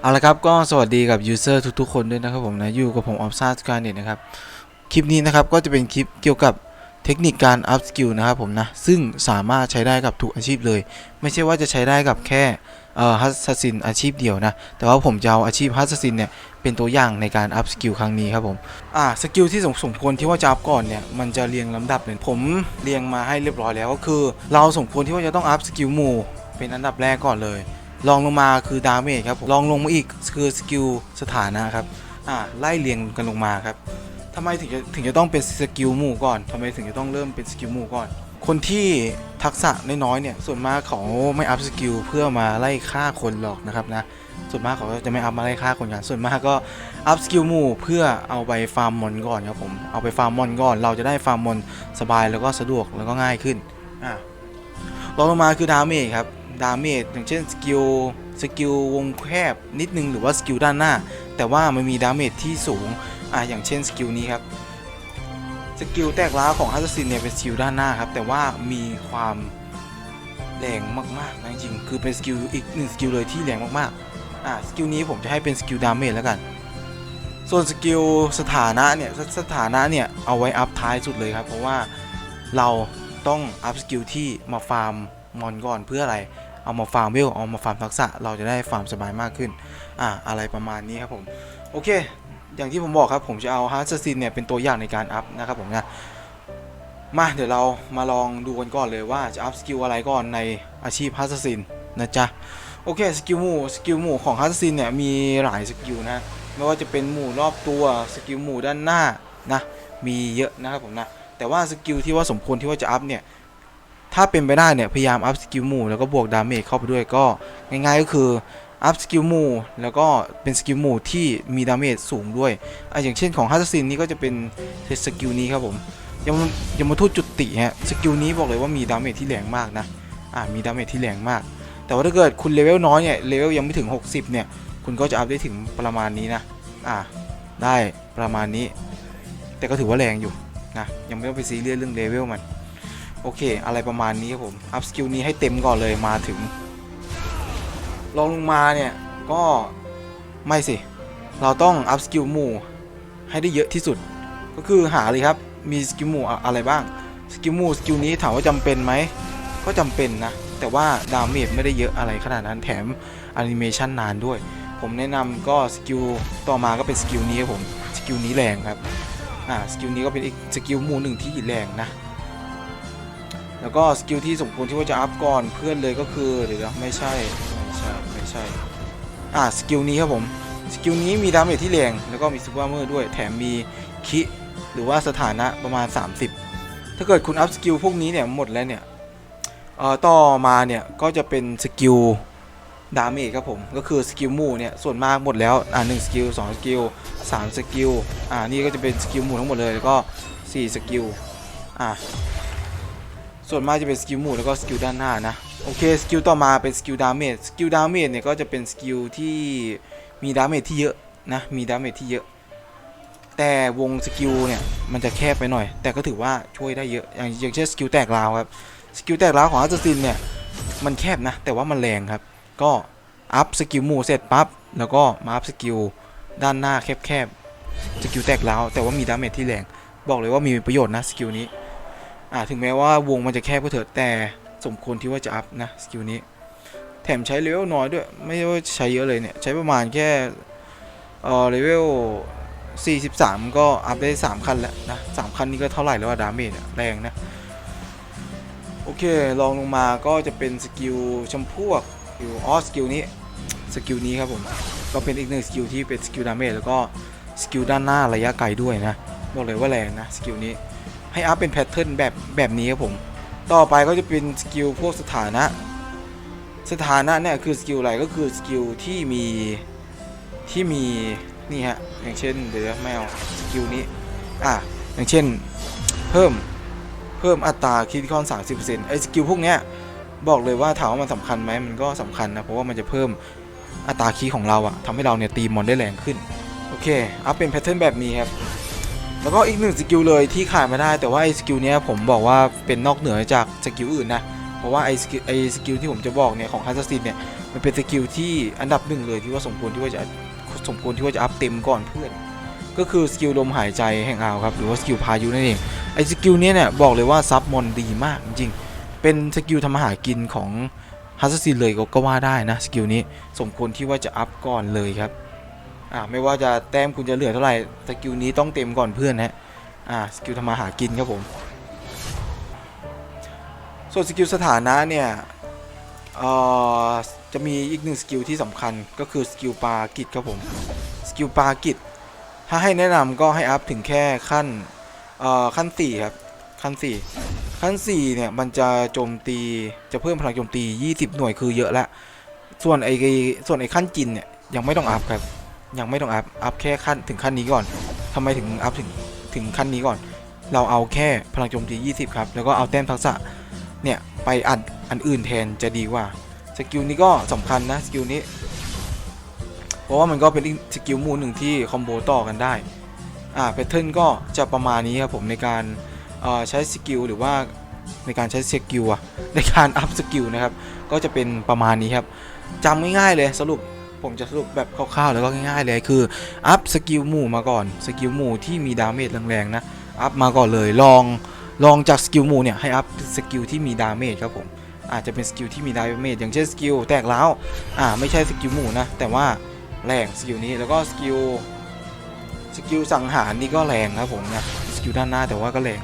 เอาละครับก็สวัสดีกับยูเซอร์ทุกๆคนด้วยนะครับผมนะอยู่กับผมออฟซ่าสการเน็ตนะครับคลิปนี้นะครับก็จะเป็นคลิปเกี่ยวกับเทคนิคการอัพสกิลนะครับผมนะซึ่งสามารถใช้ได้กับทุกอาชีพเลย ไม่ใช่ว่าจะใช้ได้กับแค่ฮัสซินอาชีพเดียวนะ แต่ว่าผมจะเอาอาชีพฮัสซินเนี่ยเป็นตัวอย่างในการอัพสกิลครั้งนี้ครับผมอ่าสกิลที่สมสมควรที่ว่าจะอัพก่อนเนี่ยมันจะเรียงลำดับเลยผมเรียงมาให้เรียบร้อยแล้วก็คือ เราสมควรที่ว่าจะต้องอัพสกิลหมู่เป็นอันดับแรกก่อนเลย ลองลงมาคือดาเมจครับผมลองลงมาอีกคือสกิลสถานะครับอ่าไล่เรียงกันลงมาครับทำไมถึงจะถึงจะต้องเป็นสกิลหมู่ก่อนทำไมถึงจะต้องเริ่มเป็นสกิลหมู่ก่อน คนที่ทักษะน้อยๆเนี่ยส่วนมากเขาไม่อัพสกิลเพื่อมาไล่ฆ่าคนหรอกนะครับนะส่วนมากเขาจะไม่อัพมาไล่ฆ่าคนกันส่วนมากก็อัพสกิลหมู่เพื่อเอาไปฟาร์มมอนก่อนครับผมเอาไปฟาร์มมอนก่อน เราจะได้ฟาร์มมอนสบายแล้วก็สะดวกแล้วก็ง่ายขึ้นอ่ารองลงมาคือดาเมจครับ ดาเมจอย่างเช่นสกิลสกิลวงแคบนิดนึงหรือว่าสกิลด้านหน้า แต่ว่ามันมีดาเมจที่สูงอ่าอย่างเช่นสกิลนี้ครับสกิลแตกล้าของฮัสซินเนี่ยเป็นสกิลด้านหน้าครับแต่ว่ามีความแรงมากๆนะจริงๆคือเป็นสกิลอีกหนึ่งสกิลเลยที่แรงมากๆอ่าสกิลนี้ผมจะให้เป็นสกิลดาเมจแล้วกัน ส่วนสกิลสถานะเนี่ยสสถานะเนี่ยเอาไว้อัพท้ายสุดเลยครับเพราะว่าเราต้องอัพสกิลที่มาฟาร์มมอนก่อนเพื่ออะไร เอามาฟาร์มเวลเอามาฟาร์มทักษะ เราจะได้ฟาร์มสบายมากขึ้น อ่าอะไรประมาณนี้ครับผม โอเค อย่างที่ผมบอกครับ ผมจะเอาฮาร์ดซินเนี่ยเป็นตัวอย่างในการอัพนะครับผมนะมาเดี๋ยวเรามาลองดูกันก่อนเลยว่าจะอัพสกิลอะไรก่อนในอาชีพฮาร์ดซินนะจ๊ะโอเคสกิลหมู่สกิลหมู่ของฮาร์ดซินเนี่ยมีหลายสกิลนะไม่ว่าจะเป็นหมู่รอบตัวสกิลหมู่ด้านหน้านะมีเยอะนะครับผมนะแต่ว่าสกิลที่ว่าสมควรที่ว่าจะอัพเนี่ย ถ้าเป็นไปได้เนี่ยพยายามอัพสกิลมูแล้วก็บวกดาเมจเข้าไปด้วยก็ง่ายๆก็คืออัพสกิลมูแล้วก็เป็นสกิลมูที่มีดาเมจสูงด้วยอะอย่างเช่นของฮัตซินนี่ก็จะเป็นสกิลนี้ครับผมยังยังมาทูตจุดติฮะสกิลนี้บอกเลยว่ามีดาเมจที่แรงมากนะอ่ามีดาเมจที่แรงมาก แต่ว่าถ้าเกิดคุณเลเวลน้อยเนี่ยเลเวลยังไม่ถึง 60 เนี่ย คุณก็จะอัพได้ถึงประมาณนี้นะอ่าได้ประมาณนี้ แต่ก็ถือว่าแรงอยู่นะยังไม่ต้องไปซีเรียสเรื่องเลเวลมัน โอเค อะไรประมาณนี้ครับผม อัพสกิลนี้ให้เต็มก่อนเลยมาถึงลองลงมาเนี่ย ก็ไม่สิ เราต้องอัพสกิลหมู่ให้ได้เยอะที่สุด ก็คือหาเลยครับ มีสกิลหมู่อะไรบ้าง สกิลหมู่สกิลนี้ถามว่าจำเป็นไหม ก็จำเป็นนะ แต่ว่าดาเมจไม่ได้เยอะอะไรขนาดนั้นแถมแอนิเมชันนานด้วย ผมแนะนำก็สกิลต่อมาก็เป็นสกิลนี้ครับผม สกิลนี้แรงครับ อ่า สกิลนี้ก็เป็นอีกสกิลหมู่หนึ่งที่แรงนะ แล้วก็สกิลที่สมควรที่ว่าจะอัพก่อนเพื่อนเลยก็คือเดี๋ยวไม่ใช่ไม่ใช่ไม่ใช่อ่าสกิลนี้ครับผมสกิลนี้มีดาเมจที่แรงแล้วก็มีซูเปอร์เมอร์ด้วยแถมมีคิหรือว่าสถานะประมาณ 30 ถ้าเกิดคุณอัพสกิลพวกนี้เนี่ยหมดแล้วเนี่ยเอ่อต่อมาเนี่ยก็จะเป็นสกิลดาเมจครับผมก็คือสกิลมู่เนี่ยส่วนมากหมดแล้วอ่าหนึ่งสกิลสองสกิลสามสกิลอ่านี่ก็จะเป็นสกิลมู่ทั้งหมดเลยแล้วก็สี่สกิลอ่า ส่วนมากจะเป็นสกิลหมู่แล้วก็สกิลด้านหน้านะ โอเคสกิลต่อมาเป็นสกิลดาเมจ สกิลดาเมจเนี่ยก็จะเป็นสกิลที่มีดาเมจที่เยอะนะ มีดาเมจที่เยอะ แต่วงสกิลเนี่ยมันจะแคบไปหน่อย แต่ก็ถือว่าช่วยได้เยอะ อย่างอย่างเช่นสกิลแตกราวครับ สกิลแตกราวของอัลซินเนี่ยมันแคบนะ แต่ว่ามันแรงครับ ก็อัพสกิลหมู่เสร็จปั๊บ แล้วก็มาอัพสกิลด้านหน้าแคบๆ สกิลแตกแล้วแต่ว่ามีดาเมจที่แรง บอกเลยว่ามีประโยชน์นะสกิลนี้ อ่าถึงแม้ว่าวงมันจะแคบก็เถอะแต่สมควรที่ว่าจะอัพนะสกิลนี้ แถมใช้เลเวลน้อยด้วย ไม่ใช่ว่าใช้เยอะเลยเนี่ย ใช้ประมาณแค่เออเลเวล43 ก็อัพได้ 3 คันแล้วนะ3คันนี้ก็เท่าไหร่แล้วอะดาเมจแรงนะ โอเคลองลงมาก็จะเป็นสกิลชมพวกสกิลอ๋อสกิลนี้สกิลนี้ครับผม ก็เป็นอีกหนึ่งสกิลที่เป็นสกิลดาเมจแล้วก็สกิลด้านหน้าระยะไกลด้วยนะ บอกเลยว่าแรงนะสกิลนี้ ให้อัพเป็นแพทเทิร์นแบบแบบนี้ครับผม ต่อไปก็จะเป็นสกิลพวกสถานะ สถานะเนี่ยคือสกิลอะไรก็คือสกิลที่มีที่มีนี่ฮะอย่างเช่นเดี๋ยวไม่เอาสกิลนี้อะอย่างเช่นเพิ่มเพิ่มอัตราคิดคอน30%ไอ้สกิลพวกเนี้ยบอกเลยว่าถามว่ามันสำคัญไหมมันก็สำคัญนะเพราะว่ามันจะเพิ่มอัตราคีย์ของเราอะทำให้เราเนี่ยตีมอนได้แรงขึ้น โอเคอัพเป็นแพทเทิร์นแบบนี้ครับ แล้วก็อีกหนึ่งสกิลเลยที่ขาดไม่ได้แต่ว่าไอ้สกิลเนี้ยผมบอกว่าเป็นนอกเหนือจากสกิลอื่นนะ เพราะว่าไอสกิลไอสกิลที่ผมจะบอกเนี่ยของฮัสซินเนี่ยมันเป็นสกิลที่อันดับหนึ่งเลยที่ว่าสมควรที่ว่าจะสมควรที่ว่าจะอัพเต็มก่อนเพื่อน ก็คือสกิลลมหายใจแห่งอาวครับหรือว่าสกิลพายุนั่นเองไอ้สกิลเนี้ยเนี่ยบอกเลยว่าซับมอนดีมากจริงเป็นสกิลทำมาหากินของฮัสซินเลยกก็ว่าได้นะสกิลนี้สมควรที่ว่าจะอัพก่อนเลยครับ อ่าไม่ว่าจะแต้มคุณจะเหลือเท่าไหร่สกิลนี้ต้องเต็มก่อนเพื่อนนะอ่าสกิลทำมาหากินครับผมส่วนสกิลสถานะเนี่ยเอ่อจะมีอีกหนึ่งสกิลที่สำคัญก็คือสกิลปากิจครับผมสกิลปากิจถ้าให้แนะนำก็ให้อัพถึงแค่ขั้นเอ่อขั้น4ครับขั้น 4 ขั้น4เนี่ยมันจะโจมตีจะเพิ่มพลังโจมตี 20 หน่วยคือเยอะแล้ว ส่วนไอ้ส่วนไอ้ขั้นจินเนี่ยยังไม่ต้องอัพครับ ยังไม่ต้องอัพ อัพแค่ขั้นถึงขั้นนี้ก่อนทำไมถึงอัพถึงถึงขั้นนี้ก่อน เราเอาแค่พลังโจมตี 20 ครับ แล้วก็เอาแต้มทักษะเนี่ยไปอันอันอื่นแทนจะดีกว่า สกิลนี้ก็สำคัญนะสกิลนี้ เพราะว่ามันก็เป็นสกิลมู่หนึ่งที่คอมโบต่อกันได้ อ่าแพทเทิร์นก็จะประมาณนี้ครับผมในการใช้สกิลหรือว่าในการใช้สกิลอะในการอัพสกิลนะครับ ก็จะเป็นประมาณนี้ครับจำง่ายๆเลยสรุป ผมจะสรุปแบบคร่าวๆแล้วก็ง่ายๆเลยคืออัพสกิลหมู่มาก่อนสกิลหมู่ที่มีดาเมจแรงๆนะอัพมาก่อนเลยลองลองจากสกิลหมู่เนี่ยให้อัพสกิลที่มีดาเมจครับผมอาจจะเป็นสกิลที่มีดาเมจอย่างเช่นสกิลแตกล้าวอ่าไม่ใช่สกิลหมู่นะแต่ว่าแรงสกิลนี้แล้วก็สกิลสกิลสังหารนี่ก็แรงครับผมนะสกิลด้านหน้าแต่ว่าก็แรง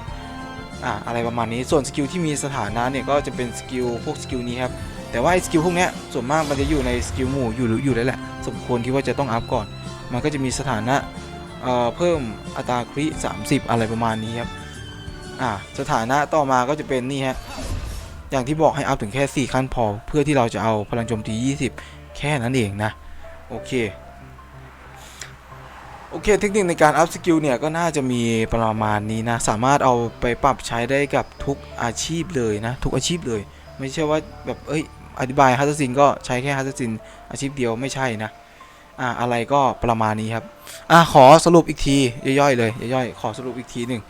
อ่าอะไรประมาณนี้ส่วนสกิลที่มีสถานะเนี่ยก็จะเป็นสกิลพวกสกิลนี้ครับ แต่ว่าไอ้สกิลพวกนี้ส่วนมากมันจะอยู่ในสกิลหมู่อยู่อยู่แล้วแหละ สมควรที่ว่าจะต้องอัพก่อน มันก็จะมีสถานะเเพิ่มอัตราคริ30 อะไรประมาณนี้ครับอ่าสถานะต่อมาก็จะเป็นนี่ฮะอย่างที่บอกให้อัพถึงแค่ 4 ขั้นพอ เพื่อที่เราจะเอาพลังโจมตี 20 แค่นั้นเองนะ โอเคโอเคเทคนิคในการอัพสกิลเนี่ยก็น่าจะมีประมาณนี้นะ สามารถเอาไปปรับใช้ได้กับทุกอาชีพเลยนะ ทุกอาชีพเลย ไม่ใช่ว่าแบบเอ้ย อธิบายฮัตซินก็ใช้แค่ฮัตซินอาชีพเดียวไม่ใช่นะอ่าอะไรก็ประมาณนี้ครับอ่าขอสรุปอีกทีย่อยๆเลยย่อยๆขอสรุปอีกทีหนึ่ง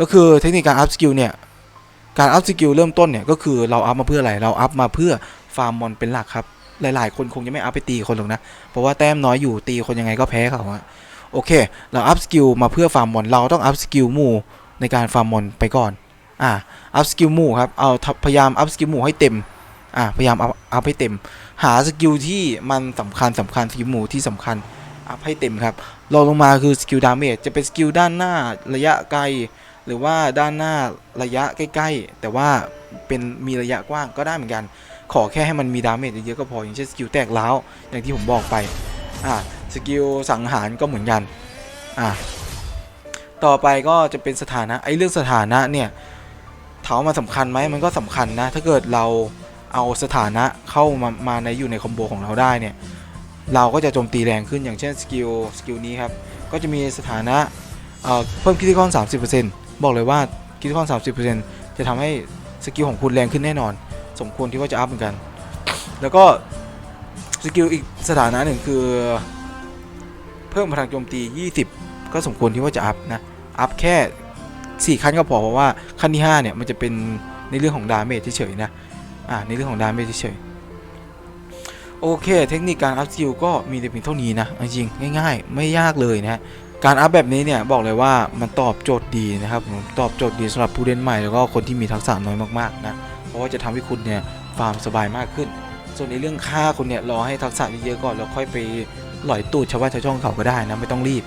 ก็คือเทคนิคการอัพสกิลเนี่ยการอัพสกิลเริ่มต้นเนี่ยก็คือเราอัพมาเพื่ออะไรเราอัพมาเพื่อฟาร์มมอนเป็นหลักครับหลายๆ คนคงจะไม่อัพไปตีคนหรอกนะ เพราะว่าแต้มน้อยอยู่ตีคนยังไงก็แพ้เขาอะโอเค เราอัพสกิลมาเพื่อฟาร์มมอน เราต้องอัพสกิลหมู่ในการฟาร์มมอนไปก่อน อ่า อัพสกิลหมู่ครับ เอาพยายามอัพสกิลหมู่ให้เต็ม อ่าพยายามเอัพอัพให้เต็ม หาสกิลที่มันสำคัญสำคัญสกิลหมู่ที่สำคัญอัพให้เต็มครับรองลงมาคือสกิลดาเมจจะเป็นสกิลด้านหน้าระยะไกล หรือว่าด้านหน้าระยะใกล้ ๆ แต่ว่าเป็นมีระยะกว้างก็ได้เหมือนกัน ขอแค่ให้มันมีดาเมจเยอะๆก็พอ อย่างเช่นสกิลแตกล้าวอย่างที่ผมบอกไปอ่าสกิลสังหารก็เหมือนกันอะต่อไปก็จะเป็นสถานะไอ้เรื่องสถานะเนี่ยถามว่ามันสำคัญไหมมันก็สำคัญนะถ้าเกิดเรา เอาสถานะเข้ามามาในอยู่ในคอมโบของเราได้เนี่ยเราก็จะโจมตีแรงขึ้นอย่างเช่นสกิลสกิลนี้ครับก็จะมีสถานะเอ่อเพิ่มคิติคอน 30%บอกเลยว่าคิติคอน 30%จะทำให้สกิลของคุณแรงขึ้นแน่นอน สมควรที่ว่าจะอัพเหมือนกัน แล้วก็สกิลอีกสถานะหนึ่งคือ เพิ่มพลังโจมตี 20 ก็สมควรที่ว่าจะอัพนะอัพแค่ 4 ขั้นก็พอเพราะว่าขั้นที่ 5 เนี่ย มันจะเป็นในเรื่องของดาเมจเฉยๆนะ อ่าในเรื่องของดาเมจเฉยโอเค เทคนิคการอัพสกิลก็มีแต่เพียงเท่านี้นะจริงง่ายๆ ไม่ยากเลยนะการอัพแบบนี้เนี่ยบอกเลยว่ามันตอบโจทย์ดีนะครับตอบโจทย์ดีสำหรับผู้เล่นใหม่แล้วก็คนที่มีทักษะน้อยมากๆนะเพราะว่าจะทำให้คุณเนี่ยฟาร์มสบายมากขึ้น ส่วนในเรื่องค่าคุณเนี่ยรอให้ทักษะเยอะๆก่อนแล้วค่อยไปหล่อยตูดชาวบ้านชาวช่องเขาก็ได้นะไม่ต้องรีบ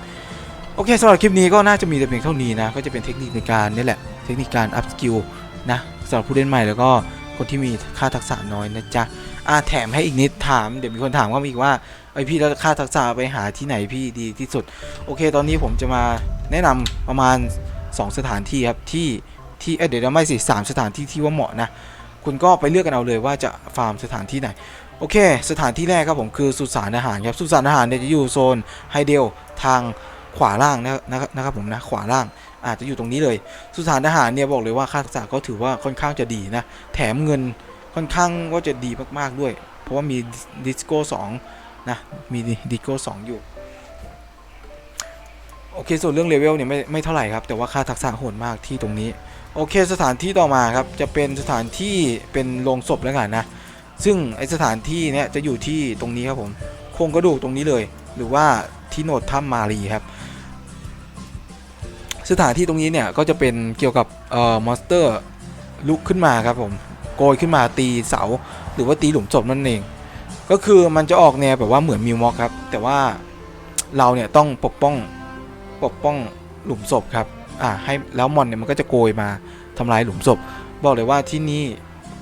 โอเคสำหรับคลิปนี้ก็น่าจะมีแต่เพียงเท่านี้นะก็จะเป็นเทคนิคในการนี่แหละเทคนิคการอัพสกิลนะสำหรับผู้เล่นใหม่แล้วก็ คนที่มีค่าทักษะน้อยนะจ๊ะอ่าแถมให้อีกนิดถามเดี๋ยวมีคนถามว่ามีอีกว่าไอพี่แล้วค่าทักษะไปหาที่ไหนพี่ดีที่สุด โอเค ตอนนี้ผมจะมาแนะนำประมาณ 2 สถานที่ครับที่ที่เอเดี๋ยวไม่สิสามสถานที่ที่ว่าเหมาะนะคุณก็ไปเลือกกันเอาเลยว่าจะฟาร์มสถานที่ไหนโอเค สถานที่แรกครับผมคือสุสานอาหารครับสุสานอาหารเนี่ยจะอยู่โซนไฮเดลทางขวาล่างนะนะครับผมนะขวาล่าง อาจจะอยู่ตรงนี้เลย สุสานอาหารเนี่ยบอกเลยว่าค่าทักษะก็ถือว่าค่อนข้างจะดีนะ แถมเงินค่อนข้างก็จะดีมากๆด้วย เพราะว่ามีดิสโก้2นะมีดิสโก้2อยู่โอโอเค ส่วนเรื่องเลเวลเนี่ยไม่ไม่เท่าไหร่ครับ แต่ว่าค่าทักษะโหดมากที่ตรงนี้ โอเคสถานที่ต่อมาครับ จะเป็นสถานที่เป็นโรงศพแล้วกันนะ ซึ่งไอสถานที่เนี่ยจะอยู่ที่ตรงนี้ครับผม โครงกระดูกตรงนี้เลย หรือว่าที่โนดถ้ำมารีครับ สถานที่ตรงนี้เนี่ยก็จะเป็นเกี่ยวกับเอ่อมอนสเตอร์ลุกขึ้นมาครับผมโกยขึ้นมาตีเสา หรือว่าตีหลุมศพนั่นเอง ก็คือมันจะออกแนวแบบว่าเหมือนมิวม็อกครับ แต่ว่าเราเนี่ยต้องปกป้องปกป้องหลุมศพครับอ่าให้แล้วมอนเนี่ยมันก็จะโกยมาทำลายหลุมศพ บอกเลยว่าที่นี่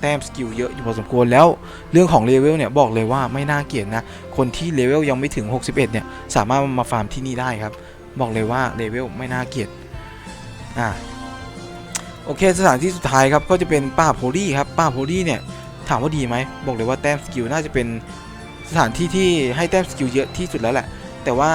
แต้มสกิลเยอะอยู่พอสมควรแล้วเรื่องของเลเวลเนี่ยบอกเลยว่าไม่น่าเกลียดนะ คนที่เลเวลยังไม่ถึง 61 เนี่ย สามารถมาฟาร์มที่นี่ได้ครับ บอกเลยว่าเลเวลไม่น่าเกลียด อ่าโอเคสถานที่สุดท้ายครับก็จะเป็นป่าโพลี่ครับป่าโพลี่เนี่ยถามว่าดีไหมบอกเลยว่าแต้มสกิลน่าจะเป็นสถานที่ที่ให้แต้มสกิลเยอะที่สุดแล้วแหละ แต่ว่า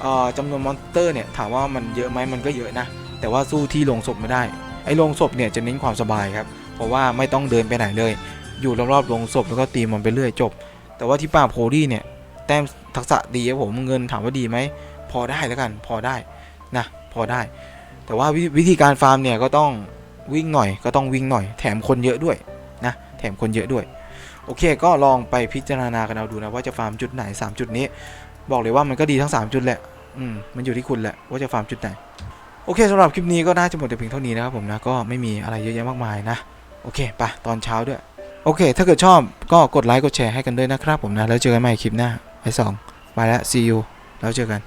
เอ่อจำนวนมอนสเตอร์เนี่ยถามว่ามันเยอะไหมมันก็เยอะนะ แต่ว่าสู้ที่โรงศพไม่ได้ ไอ้โรงศพเนี่ยจะเน้นความสบายครับ เพราะว่าไม่ต้องเดินไปไหนเลย อยู่รอบๆโรงศพแล้วก็ตีมันไปเรื่อยจบ แต่ว่าที่ป่าโพลี่เนี่ยแต้มทักษะดีครับผมเงินถามว่าดีไหมพอได้แล้วกันพอได้นะพอได้ แต่ว่าวิวิธีการฟาร์มเนี่ยก็ต้องวิ่งหน่อยก็ต้องวิ่งหน่อย แถมคนเยอะด้วยนะแถมคนเยอะด้วย โอเค ก็ลองไปพิจารณากันเอาดูนะว่าจะฟาร์มจุดไหน 3 จุดนี้ บอกเลยว่ามันก็ดีทั้ง 3 จุดแหละอืมมันอยู่ที่คุณแหละว่าจะฟาร์มจุดไหนโอเคสำหรับคลิปนี้ก็น่าจะหมดแต่เพียงเท่านี้นะครับผมนะก็ไม่มีอะไรเยอะแยะมากมายนะโอเคไปตอนเช้าด้วยโอเค ถ้าเกิดชอบก็กดไลค์กดแชร์ให้กันด้วยนะครับผมนะแล้วเจอกันใหม่คลิปหน้าไอสองไปแล้ว see you แล้วเจอกัน